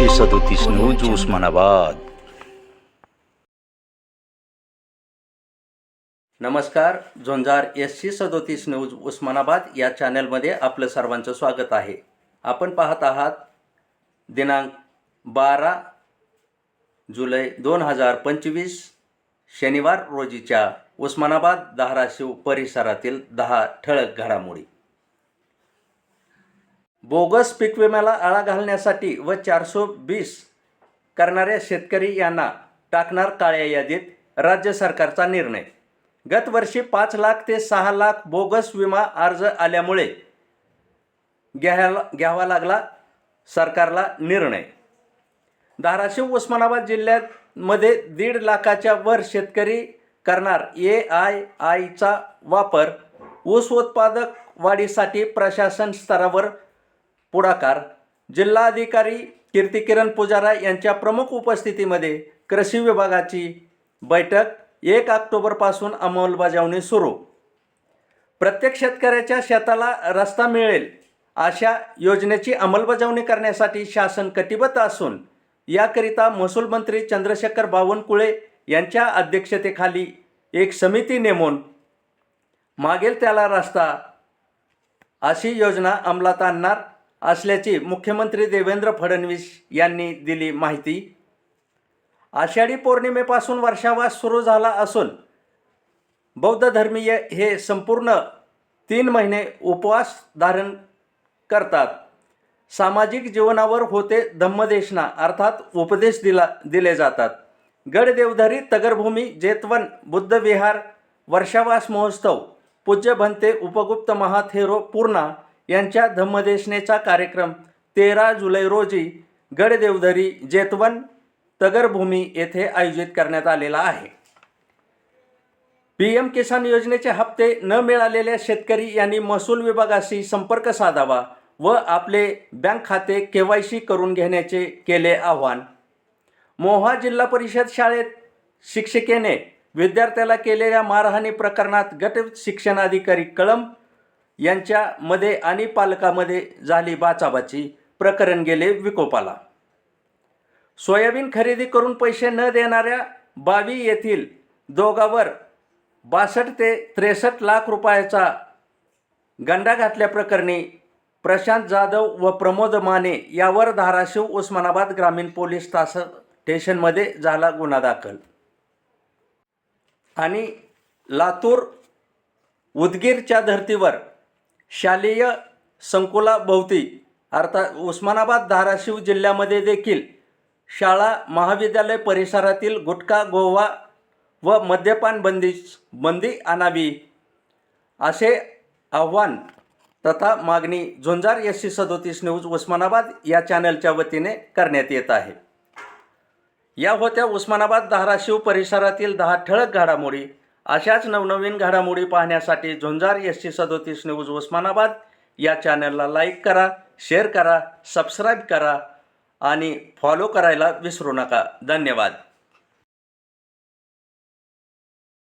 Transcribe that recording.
उस्मानाबाद नमस्कार Zunjar S C सदोतीस news Osmanabad या चॅनलमध्ये आपलं सर्वांचं स्वागत आहे. आपण पाहत आहात दिनांक बारा जुलै दोन हजार पंचवीस शनिवार रोजीच्या उस्मानाबाद धाराशिव परिसरातील दहा ठळक घडामोडी. बोगस पीक विम्याला आळा घालण्यासाठी व चारशे बीस करणाऱ्या शेतकरी यांना टाकणार काळ्या यादीत राज्य सरकारचा निर्णय. गतवर्षी पाच लाख ते सहा लाख बोगस विमा अर्ज आल्यामुळे घ्यायला घ्यावा लागला सरकारला निर्णय. धाराशिव उस्मानाबाद जिल्ह्यामध्ये दीड लाखाच्या वर शेतकरी करणार ए आय आयचा वापर. ऊस उत्पादक वाढीसाठी प्रशासन स्तरावर पुढाकार जिल्हाधिकारी कीर्तिकिरण पुजारा यांच्या प्रमुख उपस्थितीमध्ये कृषी विभागाची बैठक एक ऑक्टोबरपासून अंमलबजावणी सुरू. प्रत्येक शेतकऱ्याच्या शेताला रस्ता मिळेल अशा योजनेची अंमलबजावणी करण्यासाठी शासन कटिबद्ध असून याकरिता महसूल मंत्री चंद्रशेखर बावनकुळे यांच्या अध्यक्षतेखाली एक समिती नेमून मागेल त्याला रस्ता अशी योजना अंमलात आणणार असल्याची मुख्यमंत्री देवेंद्र फडणवीस यांनी दिली माहिती. आषाढी पौर्णिमेपासून वर्षावास सुरू झाला असून बौद्ध धर्मीय हे संपूर्ण तीन महिने उपवास धारण करतात. सामाजिक जीवनावर होते धम्मदेशना अर्थात उपदेश दिला दिले जातात. गडदेवधरी तगरभूमी जेतवन बुद्धविहार वर्षावास महोत्सव पूज्य भंते उपगुप्त महाथेरो पूर्णा यांच्या धम्मदेशनेचा कार्यक्रम तेरा जुलै रोजी गडदेवधरी जेतवन तगरभूमी येथे आयोजित करण्यात आलेला आहे. पी एम किसान योजनेचे हप्ते न मिळालेल्या शेतकरी यांनी महसूल विभागाशी संपर्क साधावा व आपले बँक खाते के वाय सी करून घेण्याचे केले आव्हान. मोहा जिल्हा परिषद शाळेत शिक्षिकेने विद्यार्थ्याला केलेल्या मारहाणी प्रकरणात गट शिक्षणाधिकारी कळंब यांच्यामध्ये आणि पालकामध्ये झाली बाचाबाची प्रकरण गेले विकोपाला. सोयाबीन खरेदी करून पैसे न देणाऱ्या बावी येथील दोघावर बासष्ट ते त्रेसष्ट लाख रुपयाचा गंडा घातल्याप्रकरणी प्रशांत जाधव व प्रमोद माने यावर धाराशिव उस्मानाबाद ग्रामीण पोलीस तास स्टेशनमध्ये झाला गुन्हा दाखल. आणि लातूर उदगीरच्या धर्तीवर शालेय संकुलाभोवती अर्थात उस्मानाबाद धाराशिव जिल्ह्यामध्ये देखील शाळा महाविद्यालय परिसरातील गुटखा गोवा व मद्यपान बंदी बंदी आणावी असे आव्हान तथा मागणी झुंजार एस सी सदोतीस न्यूज उस्मानाबाद या चॅनलच्या वतीने करण्यात येत आहे. या होत्या उस्मानाबाद धाराशिव परिसरातील दहा ठळक घडामोडी. अशाच नवनवीन घडामोडी पाहण्यासाठी झुंजार एस सी सदोतीस न्यूज उस्मानाबाद या चॅनलला लाईक करा शेअर करा सबस्क्राईब करा आणि फॉलो करायला विसरू नका. धन्यवाद.